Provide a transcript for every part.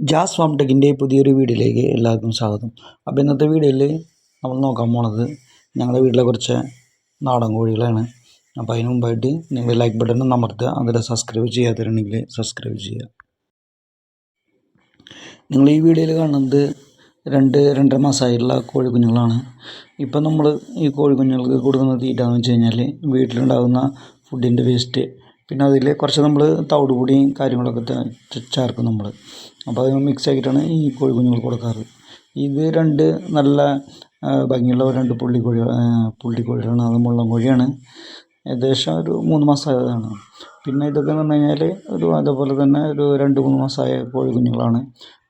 Jazz farm ടെക്കിന്റെ പുതിയൊരു വീഡിയോയിലേക്ക് എല്ലാവർക്കും സ്വാഗതം. അപ്പോൾ ഇന്നത്തെ വീഡിയോയിൽ നമ്മൾ നോക്കാൻ പോണത് ഞങ്ങളുടെ വീട്ടിലെ കുറച്ച് നാടൻ കോഴികളാണ്. അപ്പോൾ അതിന് മുമ്പായിട്ട് നിങ്ങൾ ലൈക്ക് ബട്ടൺ അമർത്തുക അതിൽ സബ്സ്ക്രൈബ് ചെയ്യാത്തവരുണ്ടെങ്കിൽ സബ്സ്ക്രൈബ് ചെയ്യുക. നിങ്ങൾ ഈ വീഡിയോയിൽ കാണുന്നത് രണ്ട് രണ്ടര മാസമായിട്ടുള്ള കോഴിക്കുഞ്ഞുങ്ങളാണ്. ഇപ്പം നമ്മൾ ഈ കോഴിക്കുഞ്ഞുങ്ങൾക്ക് കൊടുക്കുന്ന തീറ്റ എന്ന് വെച്ച് കഴിഞ്ഞാൽ വീട്ടിലുണ്ടാകുന്ന ഫുഡിന്റെ വേസ്റ്റ് പിന്നെ അതിൽ കുറച്ച് നമ്മൾ തവിട് പൊടിയും കാര്യങ്ങളൊക്കെ ചേർക്കും നമ്മൾ. അപ്പോൾ അത് മിക്സ് ആക്കിയിട്ടാണ് ഈ കോഴിക്കുഞ്ഞുങ്ങൾക്ക് കൊടുക്കാറ്. ഇത് രണ്ട് നല്ല ഭംഗിയുള്ള രണ്ട് പുള്ളി കോഴി പുള്ളി കോഴികളാണ് അത് മുള്ളൻ കോഴിയാണ്. ഏകദേശം ഒരു മൂന്ന് മാസമായതാണ്. പിന്നെ ഇതൊക്കെ എന്ന് പറഞ്ഞു കഴിഞ്ഞാൽ ഒരു അതേപോലെ തന്നെ ഒരു രണ്ട് മൂന്ന് മാസമായ കോഴി കുഞ്ഞുങ്ങളാണ്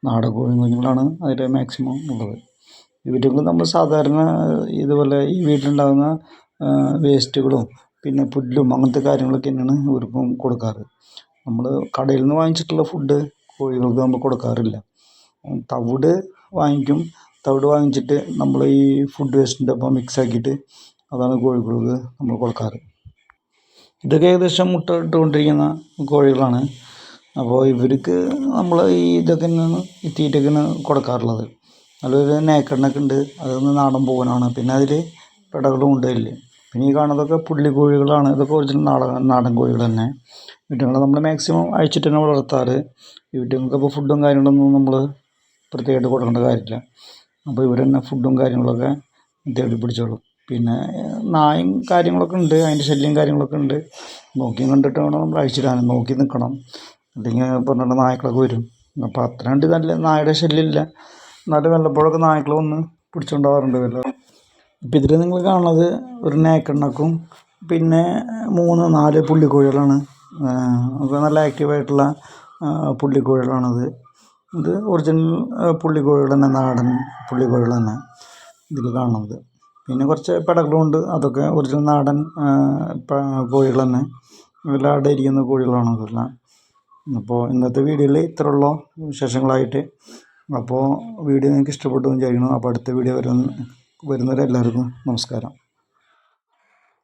നാടൻ കോഴി കുഞ്ഞുങ്ങളാണ് അതിൽ മാക്സിമം ഉള്ളത്. ഇവറ്റുങ്ങൾ നമ്മൾ സാധാരണ ഇതുപോലെ ഈ വീട്ടിലുണ്ടാകുന്ന വേസ്റ്റുകളും പിന്നെ പുല്ലും അങ്ങനത്തെ കാര്യങ്ങളൊക്കെ തന്നെയാണ് ഇവർക്കും കൊടുക്കാറ്. നമ്മൾ കടയിൽ നിന്ന് വാങ്ങിച്ചിട്ടുള്ള ഫുഡ് കോഴികൾക്ക് നമ്മൾ കൊടുക്കാറില്ല. തവിട് വാങ്ങിക്കും. തവിട് വാങ്ങിച്ചിട്ട് നമ്മൾ ഈ ഫുഡ് വേസ്റ്റിന്റെ ഒപ്പം മിക്സ് ആക്കിയിട്ട് അതാണ് കോഴികൾക്ക് നമ്മൾ കൊടുക്കാറ്. ഇതൊക്കെ ഏകദേശം മുട്ട ഇട്ടുകൊണ്ടിരിക്കുന്ന കോഴികളാണ്. അപ്പോൾ ഇവർക്ക് നമ്മൾ ഈ ഇതൊക്കെ ഈ തീറ്റയ്ക്കാണ് കൊടുക്കാറുള്ളത്. നല്ലൊരു നേക്കണ്ണൊക്കെ ഉണ്ട്. അതൊന്ന് നാടൻ പൂവനാണ് പിന്നെ അതിൽ പിടകളും ഉണ്ടല്ലേ പിന്നെ ഈ കാണുന്നതൊക്കെ പുള്ളിക്കോഴികളാണ്. ഇതൊക്കെ ഒറിജിനൽ നാടൻ നാടൻ കോഴികൾ തന്നെ. വീട്ടുകളെ നമ്മൾ മാക്സിമം അഴിച്ചിട്ട് തന്നെ വളർത്താറ്. വീട്ടുകൾക്ക് അപ്പോൾ ഫുഡും കാര്യങ്ങളൊന്നും നമ്മൾ പ്രത്യേകമായിട്ട് കൊടുക്കേണ്ട കാര്യമില്ല. അപ്പോൾ ഇവർ തന്നെ ഫുഡും കാര്യങ്ങളൊക്കെ തേടി പിടിച്ചോളും. പിന്നെ നായും കാര്യങ്ങളൊക്കെ ഉണ്ട്. അതിന്റെ ശല്യം കാര്യങ്ങളൊക്കെ ഉണ്ട്. നോക്കി കണ്ടിട്ട് വേണം നമ്മൾ അഴിച്ചിടാൻ നോക്കി നിൽക്കണം അല്ലെങ്കിൽ പറഞ്ഞിട്ട് നായ്ക്കളൊക്കെ വരും. അപ്പോൾ അത്ര കണ്ട് നല്ല നായയുടെ ശല്യമില്ല. എന്നാലും വല്ലപ്പോഴൊക്കെ നായ്ക്കൾ വന്ന് പിടിച്ചുകൊണ്ടാവാറുണ്ട് വല്ല ഇപ്പം ഇതിൽ നിങ്ങൾ കാണുന്നത് ഒരു നേക്കെണ്ണക്കും പിന്നെ മൂന്ന് നാല് പുള്ളിക്കോഴികളാണ്. ഒക്കെ നല്ല ആക്റ്റീവായിട്ടുള്ള പുള്ളിക്കോഴികളാണത്. ഇത് ഒറിജിനൽ പുള്ളിക്കോഴികൾ തന്നെ നാടൻ പുള്ളിക്കോഴികൾ തന്നെ ഇതിൽ കാണുന്നത്. പിന്നെ കുറച്ച് പെടകളുണ്ട് അതൊക്കെ ഒറിജിനൽ നാടൻ കോഴികൾ തന്നെ എല്ലാം ഇരിക്കുന്ന കോഴികളാണ് അതെല്ലാം അപ്പോൾ ഇന്നത്തെ വീഡിയോയിൽ ഇത്രയുള്ള വിശേഷങ്ങളായിട്ട്. അപ്പോൾ വീഡിയോ നിങ്ങൾക്ക് ഇഷ്ടപ്പെട്ടു വിചാരിക്കുന്നു. അപ്പോൾ അടുത്ത വീഡിയോ വരുന്ന വരുന്നവരെല്ലാവർക്കും നമസ്കാരം.